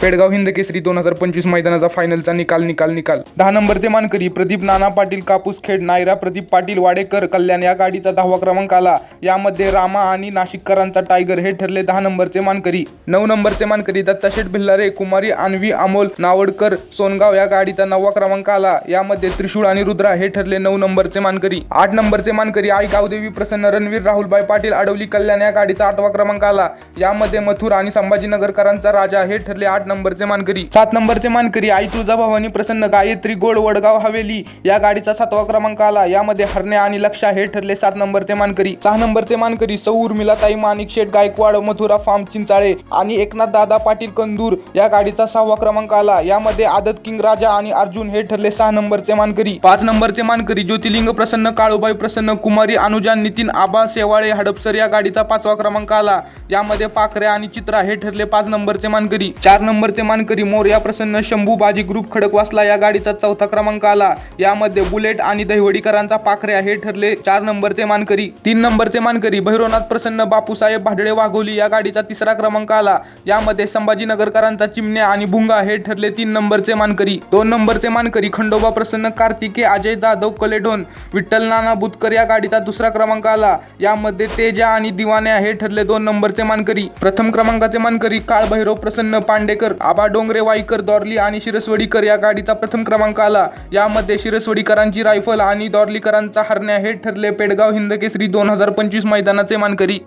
पेडगाव हिंद केसरी दोन हजार पंचवीस मैदानाचा फायनलचा निकाल निकाल निकाल. दहा नंबरचे मानकरी प्रदीप नाना पाटील कापूस खेड नायरा प्रदीप पाटील वाडेकर कल्याण या गाडीचा दहावा क्रमांक आला. यामध्ये रामा आणि नाशिककरांचा टायगर हे ठरले दहा नंबरचे मानकरी. नऊ नंबरचे मानकरी दत्ताशेठ भिल्लारे कुमारी आणवी अमोल नावडकर सोनगाव या गाडीचा नववा क्रमांक आला. यामध्ये त्रिशूळ आणि रुद्रा हे ठरले नऊ नंबरचे मानकरी. आठ नंबरचे मानकरी आई गावदेवी प्रसन्न रणवीर राहुलबाई पाटील अडवली कल्याण या गाडीचा आठवा क्रमांक आला. यामध्ये मथुर आणि संभाजीनगरकरांचा राजा हे ठरले आठ नंबरचे मानकरी. सात नंबरचे मानकरी आई तुळजाभवानी प्रसन्न गायत्री गोड वडगाव हवेली या गाडीचा सातवा क्रमांक आला. यामध्ये हरण्या आणि लक्षा हे ठरले सात नंबरचे मानकरी. सहा नंबरचे मानकरी सौ उर्मिलाताई माणिक शेठ गायकवाड मथुरा फार्म चिंचाळे आणि एकनाथ दादा पाटील कंदूर या गाडीचा सहावा क्रमांक आला. यामध्ये आदत किंग राजा आणि अर्जुन हे ठरले सहा नंबरचे मानकरी. पाच नंबरचे मानकरी ज्योतिलिंग प्रसन्न काळूबाई प्रसन्न कुमारी अनुजा नितीन आबा सेवाळे हडपसर या गाडीचा पाचवा क्रमांक आला. यामध्ये पाखऱ्या आणि चित्रा हे ठरले पाच नंबरचे मानकरी. चार नंबर नंबरचे मानकरी मोर्या प्रसन्न शंभू बाजी ग्रुप खडकवासला या गाडीचा चौथा क्रमांक आला. यामध्ये बुलेट आणि दहिवडीकरांचा पाखऱ्या हे ठरले. चार नंबरचे मानकरी तीन नंबरचे मानकरी भैरवनाथ प्रसन्न बापूसाहेब भाडळे वाघोली या गाडीचा तिसरा क्रमांक आला. यामध्ये संभाजीनगरकरांचा चिमण्या आणि भुंगा हे ठरले तीन नंबरचे मानकरी दोन नंबरचे मानकरी खंडोबा प्रसन्न कार्तिके अजय जाधव कलेढोन विठ्ठल नाना बुतकर या गाडीचा दुसरा क्रमांक आला. यामध्ये तेजा आणि दिवाण्या हे ठरले दोन नंबरचे मानकरी प्रथम क्रमांकाचे मानकरी काळ भैरव प्रसन्न पांडेकर आबा डोंगरे वाईकर दॉर्ली आणि शिरसवडीकर या गाडीचा प्रथम क्रमांक आला. यामध्ये शिरसवडीकरांची रायफल आणि दॉर्लीकरांचा हरण्या हे ठरले पेडगाव हिंदकेसरी दोन हजार पंचवीस मैदानाचे मानकरी.